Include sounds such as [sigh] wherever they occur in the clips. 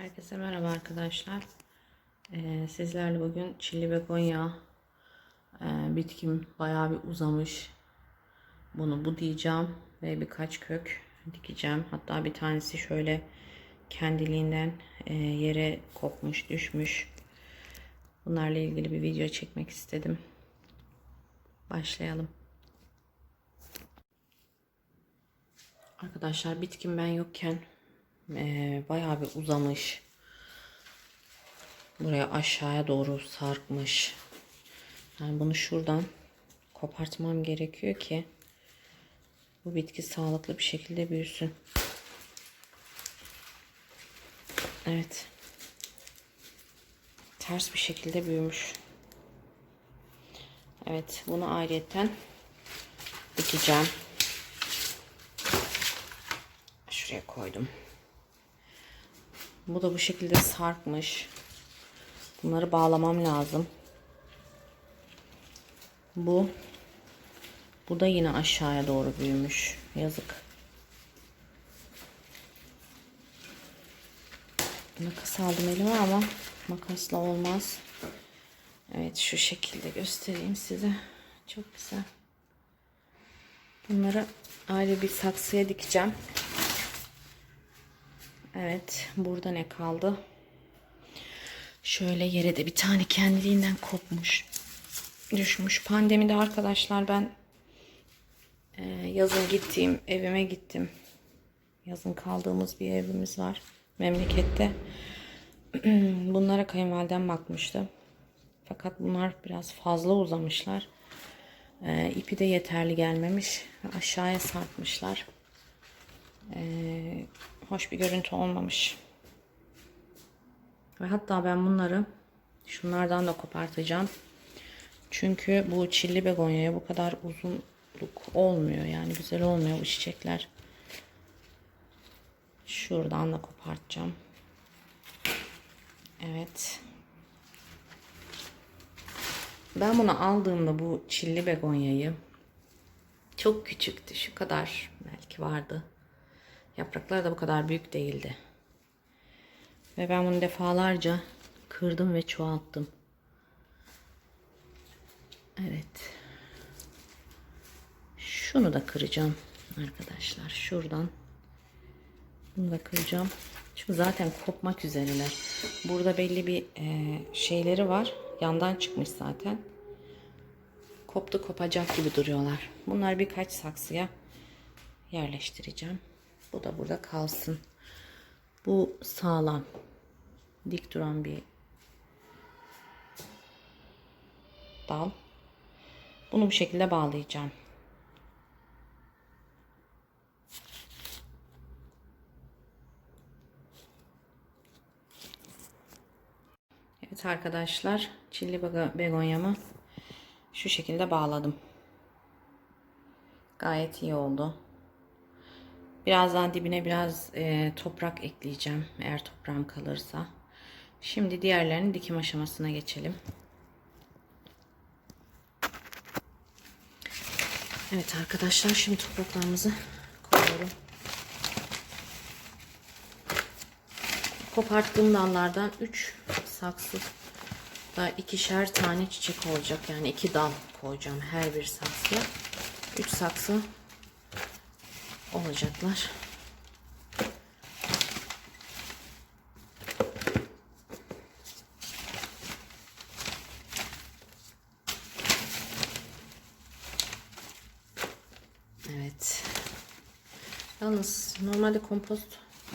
Herkese merhaba arkadaşlar. Ee, sizlerle bugün çilli begonya ee, bitkim bayağı bir uzamış. Bunu budayacağım ve birkaç kök dikeceğim. Hatta bir tanesi şöyle kendiliğinden ee, yere kopmuş, düşmüş. Bunlarla ilgili bir video çekmek istedim. Başlayalım. Arkadaşlar bitkim ben yokken ee, bayağı bir uzamış. Buraya aşağıya doğru sarkmış. Yani bunu şuradan kopartmam gerekiyor ki bu bitki sağlıklı bir şekilde büyüsün. Evet. Ters bir şekilde büyümüş. Evet, bunu ayrıyetten dikeceğim. Şuraya koydum. Bu da bu şekilde sarkmış. Bunları bağlamam lazım. Bu bu da yine aşağıya doğru büyümüş. Yazık. Makas aldım elime ama makasla olmaz. Evet şu şekilde göstereyim size. Çok güzel. Bunları ayrı bir saksıya dikeceğim. Evet burada ne kaldı? Şöyle yere de bir tane kendiliğinden kopmuş. Düşmüş. Pandemide arkadaşlar ben e, yazın gittiğim evime gittim. Yazın kaldığımız bir evimiz var. Memlekette. [clears throat] Bunlara kayınvalidem bakmıştı. Fakat bunlar biraz fazla uzamışlar. E, ipi de yeterli gelmemiş. Aşağıya sarkmışlar. Ee, hoş bir görüntü olmamış. Ve hatta ben bunları şunlardan da kopartacağım. Çünkü bu çilli begonyaya bu kadar uzunluk olmuyor. Yani güzel olmuyor bu çiçekler. Şuradan da kopartacağım. Evet. Ben bunu aldığımda bu çilli begonyayı çok küçüktü. Şu kadar belki vardı. Yaprakları da bu kadar büyük değildi. Ve ben bunu defalarca kırdım ve çoğalttım. Evet. Şunu da kıracağım arkadaşlar. Şuradan. Bunu da kıracağım. Çünkü zaten kopmak üzereler. Burada belli bir e, şeyleri var. Yandan çıkmış zaten. Koptu kopacak gibi duruyorlar. Bunlar birkaç saksıya yerleştireceğim. Bu da burada kalsın. Bu sağlam. Dik duran bir dal. Bunu bu şekilde bağlayacağım. Evet arkadaşlar, çilli begonyamı şu şekilde bağladım. Gayet iyi oldu. Birazdan dibine biraz e, toprak ekleyeceğim. Eğer toprağım kalırsa. Şimdi diğerlerinin dikim aşamasına geçelim. Evet arkadaşlar şimdi topraklarımızı koyuyorum. Koparttığım dallardan 3 saksı da ikişer tane çiçek olacak. Yani iki dal koyacağım her bir saksıya. 3 saksı olacaklar. Evet. Yalnız normalde kompost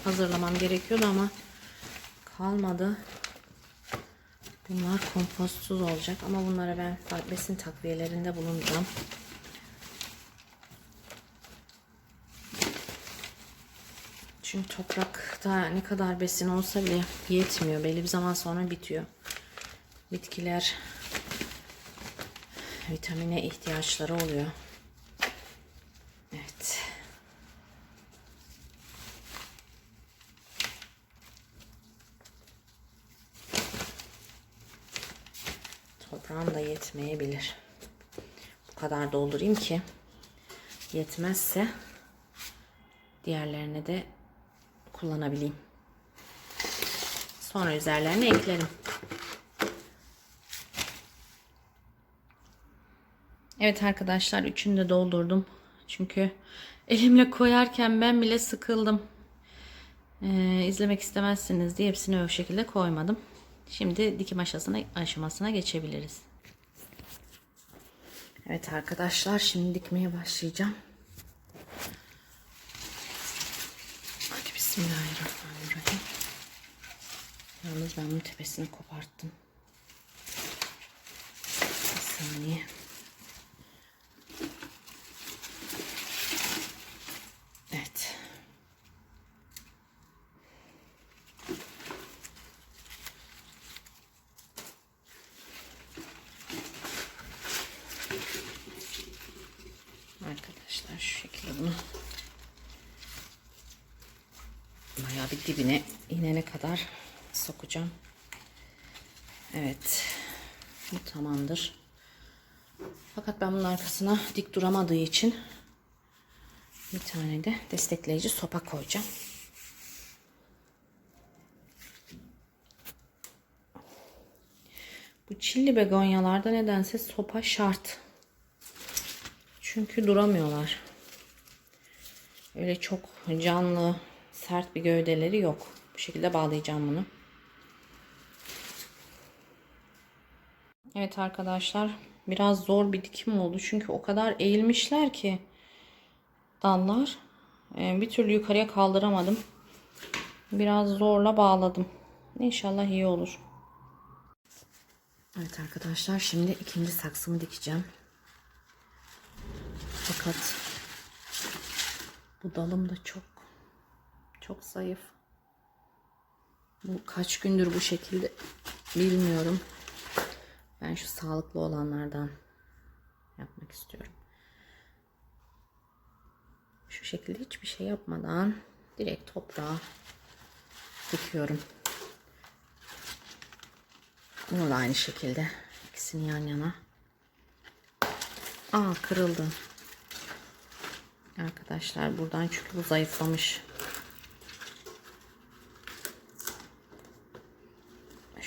hazırlamam gerekiyordu ama kalmadı. Bunlar kompostsuz olacak ama bunlara ben besin takviyelerinde bulunacağım. Çünkü toprakta ne kadar besin olsa bile yetmiyor. Belli bir zaman sonra bitiyor. Bitkiler vitamine ihtiyaçları oluyor. Evet. Toprağım da yetmeyebilir. Bu kadar doldurayım ki yetmezse diğerlerine de kullanabileyim. Sonra üzerlerine eklerim. Evet arkadaşlar üçünü de doldurdum. Çünkü elimle koyarken ben bile sıkıldım. Ee, izlemek istemezsiniz diye hepsini o şekilde koymadım. Şimdi dikim aşamasına, aşamasına geçebiliriz. Evet arkadaşlar şimdi dikmeye başlayacağım. Bismillahirrahmanirrahim. Yalnız ben bunun tepesini koparttım. Bir saniye. Evet. Arkadaşlar şu şekilde bunu bir dibine inene kadar sokacağım. Evet. Bu tamamdır. Fakat ben bunun arkasına dik duramadığı için bir tane de destekleyici sopa koyacağım. Bu çilli begonyalarda nedense sopa şart. Çünkü duramıyorlar. Öyle çok canlı, sert bir gövdeleri yok. Bu şekilde bağlayacağım bunu. Evet arkadaşlar, biraz zor bir dikim oldu. Çünkü o kadar eğilmişler ki dallar. Ee, bir türlü yukarıya kaldıramadım. Biraz zorla bağladım. İnşallah iyi olur. Evet arkadaşlar, şimdi ikinci saksımı dikeceğim. Fakat bu dalım da çok çok zayıf. Bu kaç gündür bu şekilde bilmiyorum. Ben şu sağlıklı olanlardan yapmak istiyorum. Şu şekilde hiçbir şey yapmadan direkt toprağa dikiyorum. Bunu da aynı şekilde ikisini yan yana. Aa kırıldı. Arkadaşlar buradan çünkü bu zayıflamış.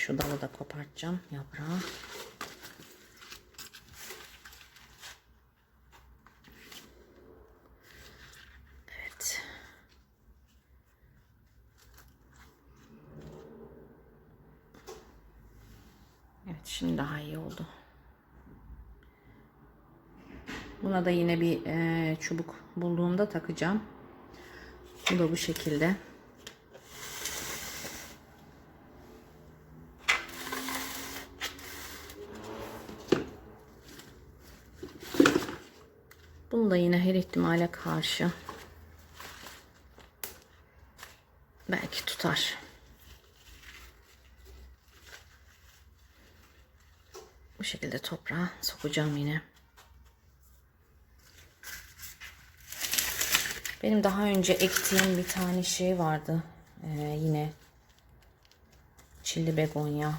Şu dalı da kopartacağım yaprağı. Evet. Evet şimdi daha iyi oldu. Buna da yine bir e, çubuk bulduğumda takacağım. Bu da bu şekilde. Da yine her ihtimale karşı belki tutar. Bu şekilde toprağa sokacağım yine. Benim daha önce ektiğim bir tane şey vardı. Ee, yine çilli begonya.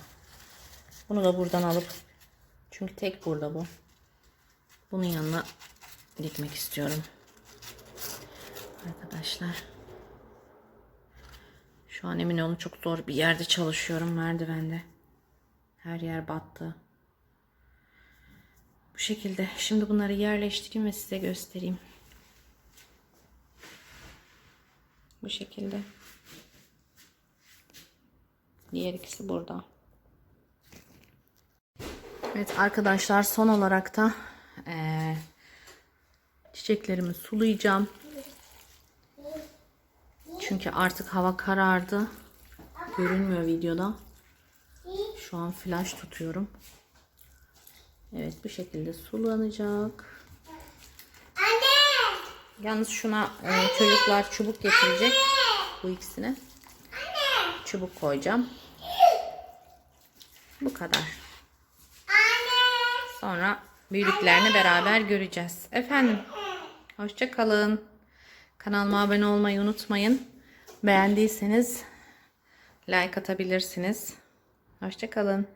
Bunu da buradan alıp çünkü tek burada bu. Bunun yanına dikmek istiyorum. Arkadaşlar. Şu an emin olun çok zor bir yerde çalışıyorum merdivende. Her yer battı. Bu şekilde. Şimdi bunları yerleştireyim ve size göstereyim. Bu şekilde. Diğer ikisi burada. Evet arkadaşlar son olarak da eee, çiçeklerimi sulayacağım. Çünkü artık hava karardı. Görünmüyor videoda. Şu an flash tutuyorum. Evet bu şekilde sulanacak. Yalnız şuna e, çocuklar çubuk getirecek. Bu ikisine. Çubuk koyacağım. Bu kadar. Sonra büyüdüklerini beraber göreceğiz. Efendim. Hoşça kalın. Kanalıma abone olmayı unutmayın. Beğendiyseniz like atabilirsiniz. Hoşça kalın.